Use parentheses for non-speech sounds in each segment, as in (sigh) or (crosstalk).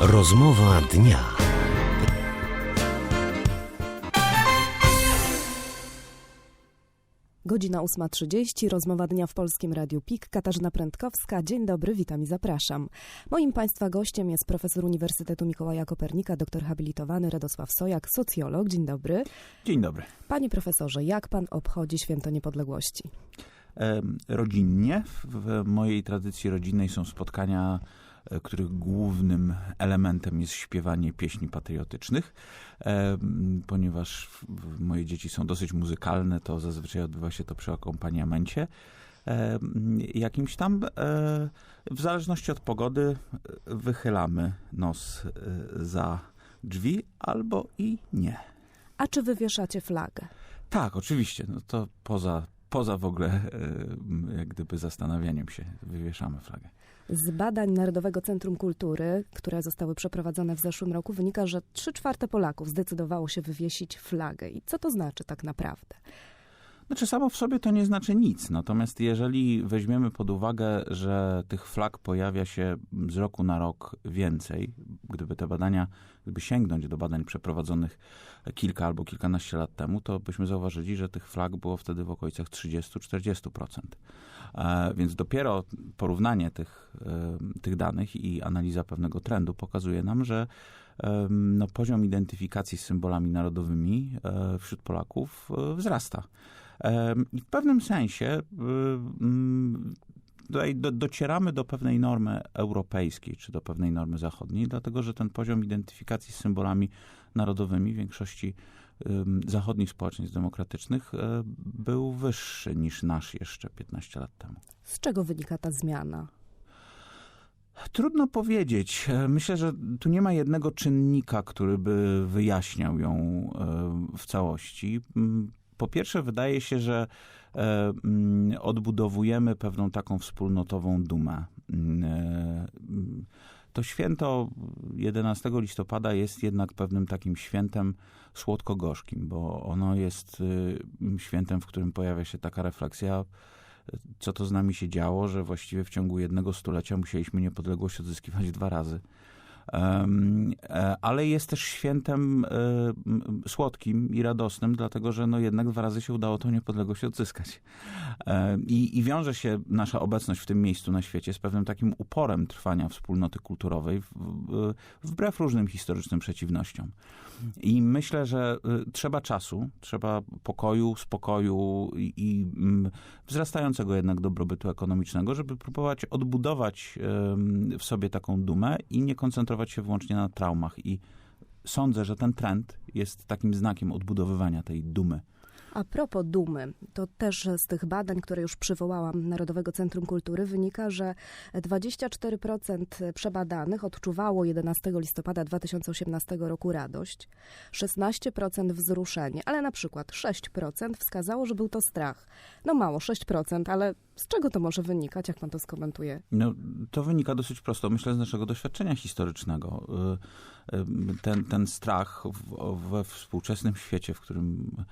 Rozmowa dnia. Godzina 8.30, rozmowa dnia w Polskim Radiu PIK. Katarzyna Prędkowska. Dzień dobry, witam i zapraszam. Moim Państwa gościem jest profesor Uniwersytetu Mikołaja Kopernika, doktor habilitowany Radosław Sojak, socjolog. Dzień dobry. Dzień dobry. Panie profesorze, jak Pan obchodzi Święto Niepodległości? Rodzinnie, w- mojej tradycji rodzinnej są spotkania, których głównym elementem jest śpiewanie pieśni patriotycznych. Em, Ponieważ moje dzieci są dosyć muzykalne, to zazwyczaj odbywa się to przy akompaniamencie. Em, Jakimś tam, e, w zależności od pogody, e, wychylamy nos e, za drzwi albo i nie. A czy wywieszacie flagę? Tak, oczywiście. No to poza, poza w ogóle e, jak gdyby zastanawianiem się wywieszamy flagę. Z badań Narodowego Centrum Kultury, które zostały przeprowadzone w zeszłym roku, wynika, że 3 czwarte Polaków zdecydowało się wywiesić flagę. I co to znaczy tak naprawdę? Znaczy samo w sobie to nie znaczy nic. Natomiast jeżeli weźmiemy pod uwagę, że tych flag pojawia się z roku na rok więcej, gdyby te badania, gdyby sięgnąć do badań przeprowadzonych kilka albo kilkanaście lat temu, to byśmy zauważyli, że tych flag było wtedy w okolicach 30-40%. E, Więc dopiero porównanie tych, e, tych danych i analiza pewnego trendu pokazuje nam, że em, no, poziom identyfikacji z symbolami narodowymi e, wśród Polaków e, wzrasta. I w pewnym sensie tutaj do, docieramy do pewnej normy europejskiej, czy do pewnej normy zachodniej, dlatego że ten poziom identyfikacji z symbolami narodowymi w większości ym, zachodnich społeczeństw demokratycznych e, był wyższy niż nasz jeszcze 15 lat temu. Z czego wynika ta zmiana? Trudno powiedzieć. E, Myślę, że tu nie ma jednego czynnika, który by wyjaśniał ją e, w całości. Po pierwsze, wydaje się, że e, mm, odbudowujemy pewną taką wspólnotową dumę. Mm, e, mm, To święto 11 listopada jest jednak pewnym takim świętem słodko-gorzkim, bo ono jest y, świętem, w którym pojawia się taka refleksja, co to z nami się działo, że właściwie w ciągu jednego stulecia musieliśmy niepodległość odzyskiwać dwa razy. E, ale jest też świętem e, słodkim i radosnym, dlatego że no jednak dwa razy się udało tą niepodległość odzyskać. E, I, I wiąże się nasza obecność w tym miejscu na świecie z pewnym takim uporem trwania wspólnoty kulturowej, wbrew różnym historycznym przeciwnościom. I myślę, że trzeba czasu, trzeba pokoju, spokoju i, wzrastającego jednak dobrobytu ekonomicznego, żeby próbować odbudować w sobie taką dumę i nie koncentrować się wyłącznie na traumach. I sądzę, że ten trend jest takim znakiem odbudowywania tej dumy. A propos dumy, to też z tych badań, które już przywołałam Narodowego Centrum Kultury, wynika, że 24% przebadanych odczuwało 11 listopada 2018 roku radość, 16% wzruszenie, ale na przykład 6% wskazało, że był to strach. No mało, 6%, ale z czego to może wynikać, jak pan to skomentuje? No, to wynika dosyć prosto, myślę, z naszego doświadczenia historycznego. Y, y, Ten, ten strach we współczesnym świecie, w którym ym,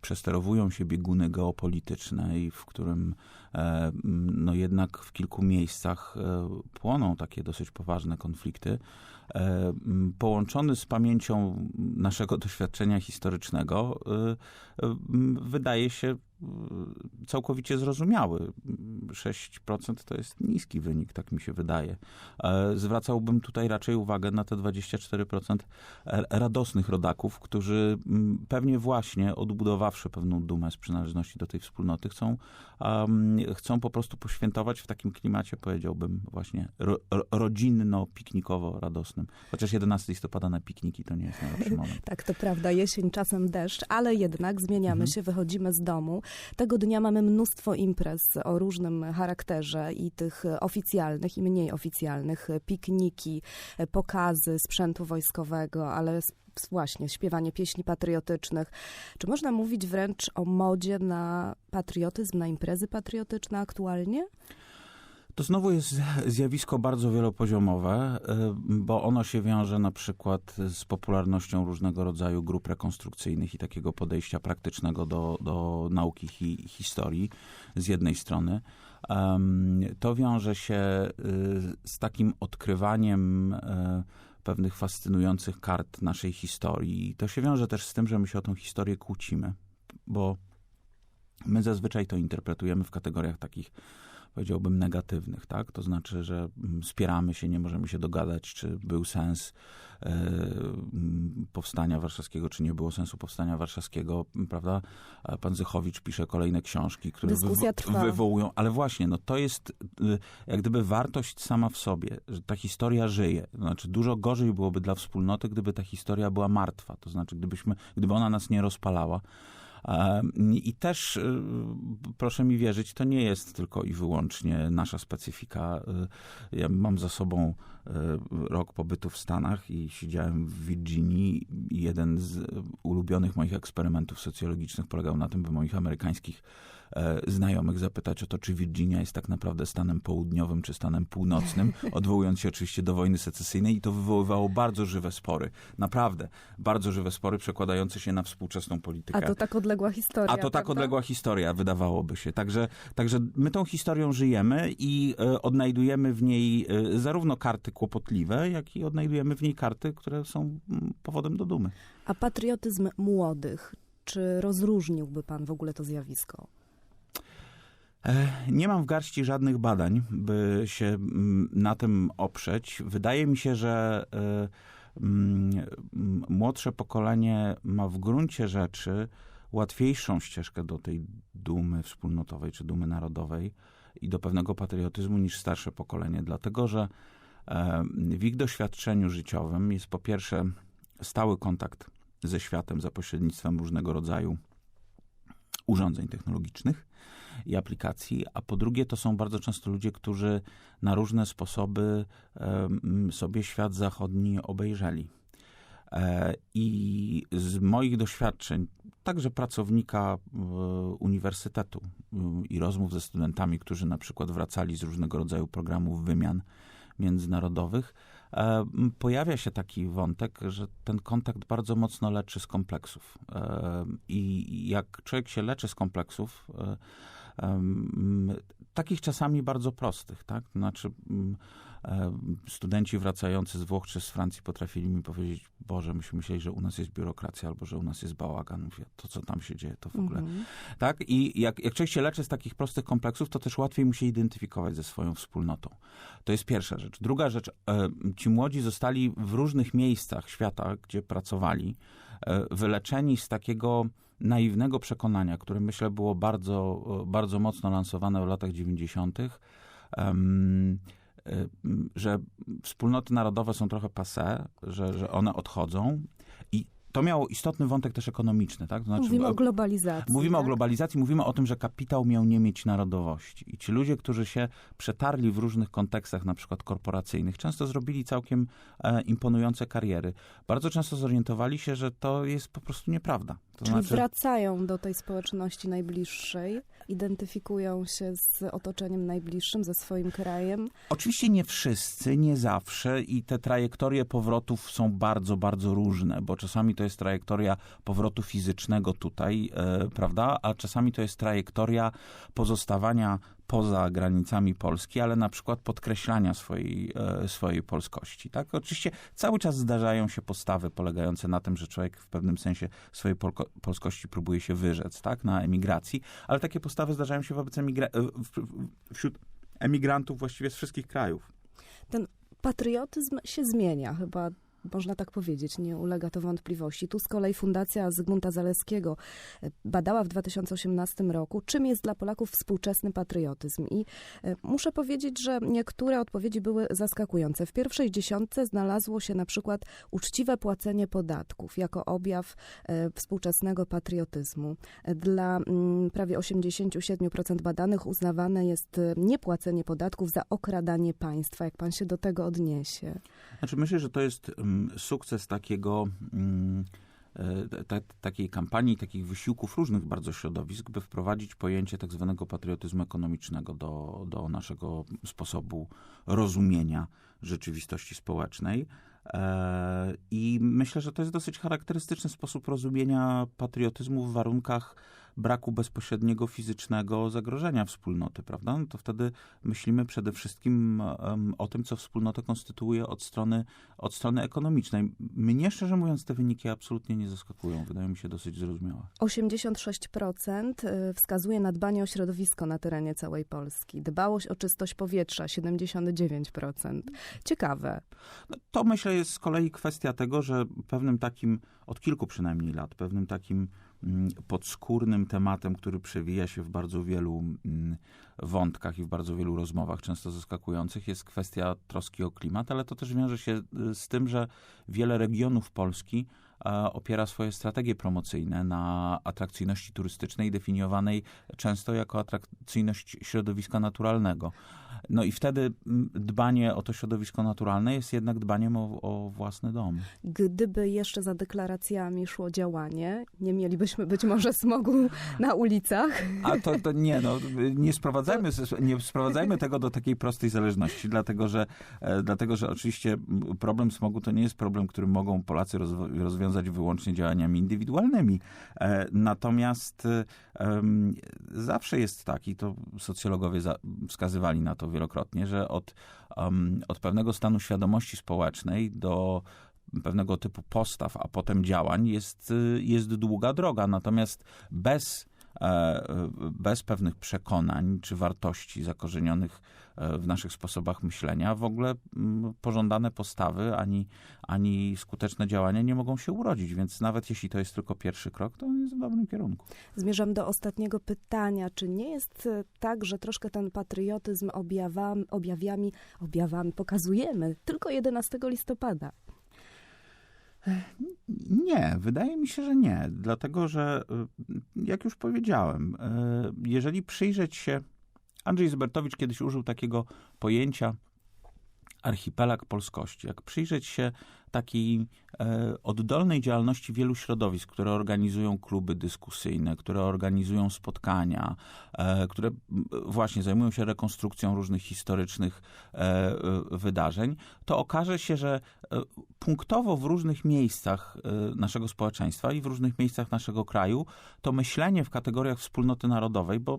przesterowują się bieguny geopolityczne i w którym e, no jednak w kilku miejscach e, płoną takie dosyć poważne konflikty, e, m, połączony z pamięcią naszego (laughs) doświadczenia historycznego, wydaje się całkowicie zrozumiały. 6% to jest niski wynik, tak mi się wydaje. E, Zwracałbym tutaj raczej uwagę na te 24% r- radosnych rodaków, którzy mm, pewnie właśnie odbudowawszy pewną dumę z przynależności do tej wspólnoty, chcą, um, chcą po prostu poświętować w takim klimacie, powiedziałbym, właśnie ro, rodzinno-piknikowo-radosnym. Chociaż 11 listopada na pikniki to nie jest najlepszy moment. (laughs) Tak, to prawda, jesień, czasem deszcz, ale jednak zmieniamy Mhm. się, wychodzimy z domu. Tego dnia mamy mnóstwo imprez o różnym charakterze i tych oficjalnych i mniej oficjalnych, pikniki, pokazy sprzętu wojskowego, ale właśnie śpiewanie pieśni patriotycznych. Czy można mówić wręcz o modzie na patriotyzm, na imprezy patriotyczne aktualnie? To znowu jest zjawisko bardzo wielopoziomowe, y, bo ono się wiąże na przykład z popularnością różnego rodzaju grup rekonstrukcyjnych i takiego podejścia praktycznego do, do nauki hi, historii z jednej strony, To wiąże się y, z takim odkrywaniem e, pewnych fascynujących kart naszej historii. To się wiąże też z tym, że my się o tą historię kłócimy, bo my zazwyczaj to interpretujemy w kategoriach takich, powiedziałbym, negatywnych, tak? To znaczy, że mm, spieramy się, nie możemy się dogadać, czy był sens e, mm, powstania warszawskiego, czy nie było sensu powstania warszawskiego, prawda? Pan Zychowicz pisze kolejne książki, które trwa. wywołują, ale właśnie, no to jest y, jak gdyby wartość sama w sobie, że ta historia żyje. Znaczy dużo gorzej byłoby dla wspólnoty, gdyby ta historia była martwa, to znaczy gdybyśmy, gdyby ona nas nie rozpalała. I też, y, proszę mi wierzyć, to nie jest tylko i wyłącznie nasza specyfika. Y, Ja mam za sobą rok pobytu w Stanach i siedziałem w Virginii jeden z ulubionych moich eksperymentów socjologicznych polegał na tym, by moich amerykańskich e, znajomych zapytać o to, czy Virginia jest tak naprawdę stanem południowym, czy stanem północnym, (laughs) odwołując się oczywiście do wojny secesyjnej i to wywoływało bardzo żywe spory. Naprawdę, bardzo żywe spory przekładające się na współczesną politykę. A to tak odległa historia. A to tak prawda? odległa historia, wydawałoby się. Także, także my tą historią żyjemy i e, odnajdujemy w niej e, zarówno karty kłopotliwe, jak i odnajdujemy w niej karty, które są mm, powodem do dumy. A patriotyzm młodych, czy rozróżniłby pan w ogóle to zjawisko? Nie mam w garści żadnych badań, by się mm, na tym oprzeć. Wydaje mi się, że e, mm, młodsze pokolenie ma w gruncie rzeczy łatwiejszą ścieżkę do tej dumy wspólnotowej czy dumy narodowej i do pewnego patriotyzmu niż starsze pokolenie, dlatego że w ich doświadczeniu życiowym jest po pierwsze stały kontakt ze światem za pośrednictwem różnego rodzaju urządzeń technologicznych i aplikacji, a po drugie to są bardzo często ludzie, którzy na różne sposoby sobie świat zachodni obejrzeli. E, I z moich doświadczeń, także pracownika e, uniwersytetu e, i rozmów ze studentami, którzy na przykład wracali z różnego rodzaju programów wymian międzynarodowych, e, pojawia się taki wątek, że ten kontakt bardzo mocno leczy z kompleksów. E, I jak człowiek się leczy z kompleksów, e, takich czasami bardzo prostych, tak? Znaczy, studenci wracający z Włoch czy z Francji potrafili mi powiedzieć, Boże, myśmy myśleli, że u nas jest biurokracja albo że u nas jest bałagan. Mówię, to co tam się dzieje, to w ogóle Mhm. tak? I jak, jak człowiek się leczy z takich prostych kompleksów, to też łatwiej mu się identyfikować ze swoją wspólnotą. To jest pierwsza rzecz. Druga rzecz, e, ci młodzi zostali w różnych miejscach świata, gdzie pracowali, e, wyleczeni z takiego naiwnego przekonania, które myślę było bardzo, e, bardzo mocno lansowane w latach 90., em, e, m, że wspólnoty narodowe są trochę passé, że, że one odchodzą i to miało istotny wątek też ekonomiczny, tak? To znaczy, Mówimy e, o globalizacji. Mówimy o tak? globalizacji, mówimy o tym, że kapitał miał nie mieć narodowości. I ci ludzie, którzy się przetarli w różnych kontekstach, na przykład korporacyjnych, często zrobili całkiem e, imponujące kariery. Bardzo często zorientowali się, że to jest po prostu nieprawda. To Czyli znaczy, wracają do tej społeczności najbliższej, identyfikują się z otoczeniem najbliższym, ze swoim krajem. Oczywiście nie wszyscy, nie zawsze i te trajektorie powrotów są bardzo, bardzo różne, bo czasami to jest trajektoria powrotu fizycznego tutaj, e, prawda, a czasami to jest trajektoria pozostawania poza granicami Polski, ale na przykład podkreślania swojej, e, swojej polskości. Tak? Oczywiście cały czas zdarzają się postawy polegające na tym, że człowiek w pewnym sensie swojej polko- polskości próbuje się wyrzec tak? na emigracji, ale takie postawy zdarzają się wobec emigra- e, wśród emigrantów właściwie z wszystkich krajów. Patriotyzm się zmienia, chyba można tak powiedzieć, nie ulega to wątpliwości. Tu z kolei Fundacja Zygmunta Zaleskiego e, badała w 2018 roku, czym jest dla Polaków współczesny patriotyzm. I e, muszę powiedzieć, że niektóre odpowiedzi były zaskakujące. W pierwszej dziesiątce znalazło się na przykład uczciwe płacenie podatków jako objaw e, współczesnego patriotyzmu. Dla mm, prawie 87% badanych uznawane jest niepłacenie podatków za okradanie państwa. Jak pan się do tego odniesie? Znaczy myślę, że to jest mm, sukces takiego, mm, e, ta, takiej kampanii, takich wysiłków różnych bardzo środowisk, by wprowadzić pojęcie tak zwanego patriotyzmu ekonomicznego do, do naszego sposobu rozumienia rzeczywistości społecznej. E, I myślę, że to jest dosyć charakterystyczny sposób rozumienia patriotyzmu w warunkach braku bezpośredniego fizycznego zagrożenia wspólnoty, prawda? No to wtedy myślimy przede wszystkim o tym, co wspólnotę konstytuuje od strony, od strony ekonomicznej. Mnie, szczerze mówiąc, te wyniki absolutnie nie zaskakują. Wydają mi się dosyć zrozumiałe. 86% y, wskazuje na dbanie o środowisko na terenie całej Polski. Dbałość o czystość powietrza 79%. Ciekawe. No, to myślę jest z kolei kwestia tego, że pewnym takim, od kilku przynajmniej lat, pewnym takim podskórnym tematem, który przewija się w bardzo wielu mm, wątkach i w bardzo wielu rozmowach, często zaskakujących, jest kwestia troski o klimat, ale to też wiąże się y, z tym, że wiele regionów Polski opiera swoje strategie promocyjne na atrakcyjności turystycznej, definiowanej często jako atrakcyjność środowiska naturalnego. No i wtedy dbanie o to środowisko naturalne jest jednak dbaniem o, o własny dom. Gdyby jeszcze za deklaracjami szło działanie, nie mielibyśmy być może smogu na ulicach. A to, to nie, no, nie sprowadzajmy, nie sprowadzajmy tego do takiej prostej zależności, dlatego że, e, dlatego że oczywiście problem smogu to nie jest problem, który mogą Polacy rozwo- rozwiązać wyłącznie działaniami indywidualnymi. E, Natomiast e, zawsze jest tak, i to socjologowie wskazywali na to wielokrotnie, że od, od pewnego stanu świadomości społecznej do pewnego typu postaw, a potem działań jest, jest długa droga. Natomiast bez, bez pewnych przekonań czy wartości zakorzenionych e, w naszych sposobach myślenia, w ogóle pożądane postawy ani, ani skuteczne działania nie mogą się urodzić. Więc nawet jeśli to jest tylko pierwszy krok, to on jest w dobrym kierunku. Zmierzam do ostatniego pytania. Czy nie jest e, tak, że troszkę ten patriotyzm objawam, objawiami, objawami pokazujemy tylko 11 listopada? Nie, wydaje mi się, że nie. Dlatego, że y, jak już powiedziałem, y, jeżeli przyjrzeć się, Andrzej Zybertowicz kiedyś użył takiego pojęcia archipelag polskości. Jak przyjrzeć się takiej e, oddolnej działalności wielu środowisk, które organizują kluby dyskusyjne, które organizują spotkania, e, które właśnie zajmują się rekonstrukcją różnych historycznych e, e, wydarzeń, to okaże się, że e, punktowo w różnych miejscach e, naszego społeczeństwa i w różnych miejscach naszego kraju to myślenie w kategoriach wspólnoty narodowej, bo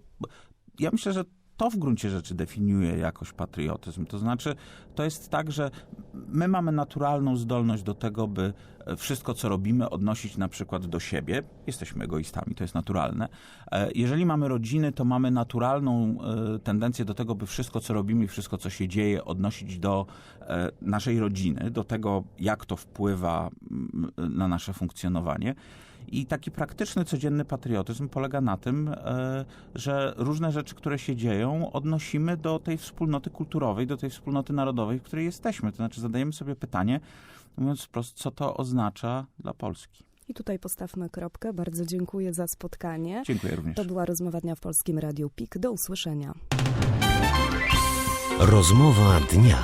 ja myślę, że to w gruncie rzeczy definiuje jakoś patriotyzm. To znaczy, to jest tak, że my mamy naturalną zdolność do tego, by wszystko, co robimy, odnosić na przykład do siebie. Jesteśmy egoistami, to jest naturalne. E, Jeżeli mamy rodziny, to mamy naturalną e, tendencję do tego, by wszystko, co robimy wszystko, co się dzieje, odnosić do e, naszej rodziny, do tego, jak to wpływa na nasze funkcjonowanie. I taki praktyczny, codzienny patriotyzm polega na tym, e, że różne rzeczy, które się dzieją, odnosimy do tej wspólnoty kulturowej, do tej wspólnoty narodowej, w której jesteśmy. To znaczy zadajemy sobie pytanie, mówiąc wprost, co to oznacza dla Polski. I tutaj postawmy kropkę. Bardzo dziękuję za spotkanie. Dziękuję również. To była rozmowa dnia w Polskim Radiu PIK. Do usłyszenia. Rozmowa dnia.